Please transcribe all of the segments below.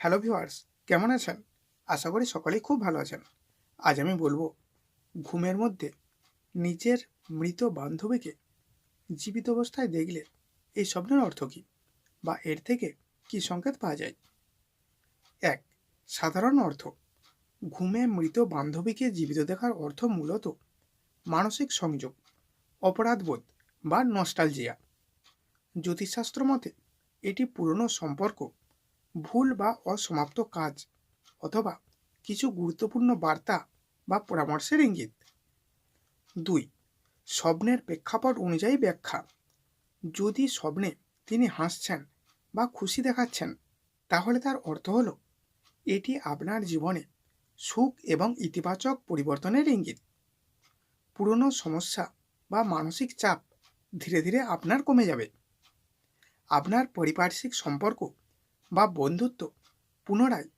Hello viewers, কেমন আছেন? আশা করি সকলেই খুব ভালো আছেন। আজ আমি বলব, ঘুমের মধ্যে নিজের মৃত বান্ধবীকে জীবিত অবস্থায় দেখলে এই স্বপ্নের অর্থ কী? বা এর থেকে কি সংকেত পাওয়া যায়? এক, সাধারণ অর্থ, ঘুমে মৃত বান্ধবীকে জীবিত দেখার অর্থ মূলত মানসিক সংযোগ, অপরাধবোধ বা নস্টালজিয়া। জ্যোতিষশাস্ত্র মতে এটি পুরনো সম্পর্ক ভুল বা অসমাপ্ত কাজ অথবা কিছু গুরুত্বপূর্ণ বার্তা বা পরামর্শের ইঙ্গিত। দুই, স্বপ্নের প্রেক্ষাপট অনুযায়ী ব্যাখ্যা। যদি স্বপ্নে তিনি হাসছেন বা খুশি দেখাচ্ছেন, তাহলে তার অর্থ হল, এটি আপনার জীবনে সুখ এবং ইতিবাচক পরিবর্তনের ইঙ্গিত। পুরনো সমস্যা বা মানসিক চাপ ধীরে ধীরে আপনার কমে যাবে। আপনার পারিপার্শ্বিক সম্পর্ক বা বন্ধুত্ব পুনরায়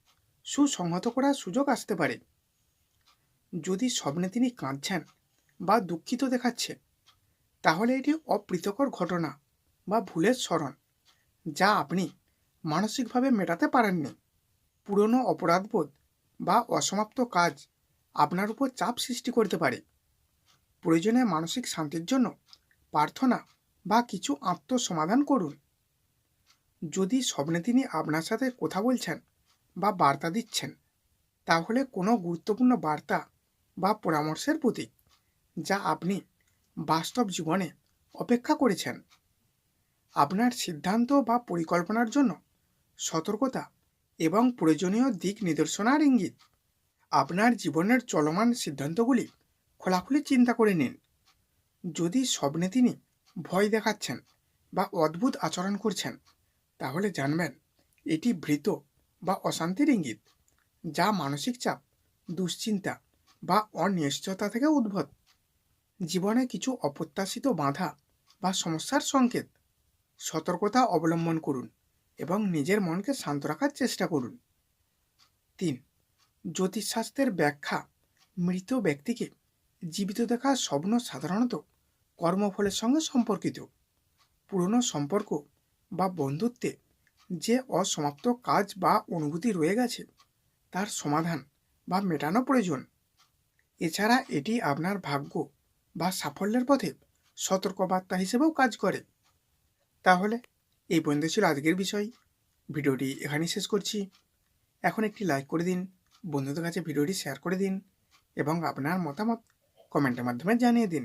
সুসংহত করার সুযোগ আসতে পারে। যদি স্বপ্নে তিনি কাঁদছেন বা দুঃখিত দেখাচ্ছে তাহলে এটি অপ্রীতকর ঘটনা বা ভুলের স্মরণ যা আপনি মানসিকভাবে মেটাতে পারেননি। পুরনো অপরাধবোধ বা অসমাপ্ত কাজ আপনার উপর চাপ সৃষ্টি করতে পারে। প্রয়োজনে মানসিক শান্তির জন্য প্রার্থনা বা কিছু আত্মসমাধান করুন। যদি স্বপ্নে তিনি আপনার সাথে কথা বলছেন বা বার্তা দিচ্ছেন, তাহলে কোনো গুরুত্বপূর্ণ বার্তা বা পরামর্শের প্রতীক যা আপনি বাস্তব জীবনে অপেক্ষা করেছেন। আপনার সিদ্ধান্ত বা পরিকল্পনার জন্য সতর্কতা এবং প্রয়োজনীয় দিক নির্দেশনার ইঙ্গিত। আপনার জীবনের চলমান সিদ্ধান্তগুলি খোলাখুলি চিন্তা করে নিন। যদি স্বপ্নে তিনি ভয় দেখাচ্ছেন বা অদ্ভুত আচরণ করছেন তাহলে জানবেন, এটি ভৃত বা অশান্তির ইঙ্গিত, যা মানসিক চাপ, দুশ্চিন্তা বা অনিশ্চয়তা থেকে উদ্ভব জীবনে কিছু অপ্রত্যাশিত বাধা বা সমস্যার সংকেত। সতর্কতা অবলম্বন করুন এবং নিজের মনকে শান্ত রাখার চেষ্টা করুন। তিন, জ্যোতিষশাস্ত্রের ব্যাখ্যা মৃত ব্যক্তিকে জীবিত দেখা স্বপ্ন সাধারণত কর্মফলের সঙ্গে সম্পর্কিত। পুরনো সম্পর্ক বা বন্ধুত্বে যে অসমাপ্ত কাজ বা অনুভূতি রয়ে গেছে, তার সমাধান বা মেটানো প্রয়োজন। এছাড়া এটি আপনার ভাগ্য বা সাফল্যের পথে সতর্কবার্তা হিসেবেও কাজ করে। তাহলে এই পর্যন্ত ছিল আজকের বিষয়। ভিডিওটি এখানেই শেষ করছি। এখন একটি লাইক করে দিন, বন্ধুদের কাছে ভিডিওটি শেয়ার করে দিন এবং আপনার মতামত কমেন্টের মাধ্যমে জানিয়ে দিন।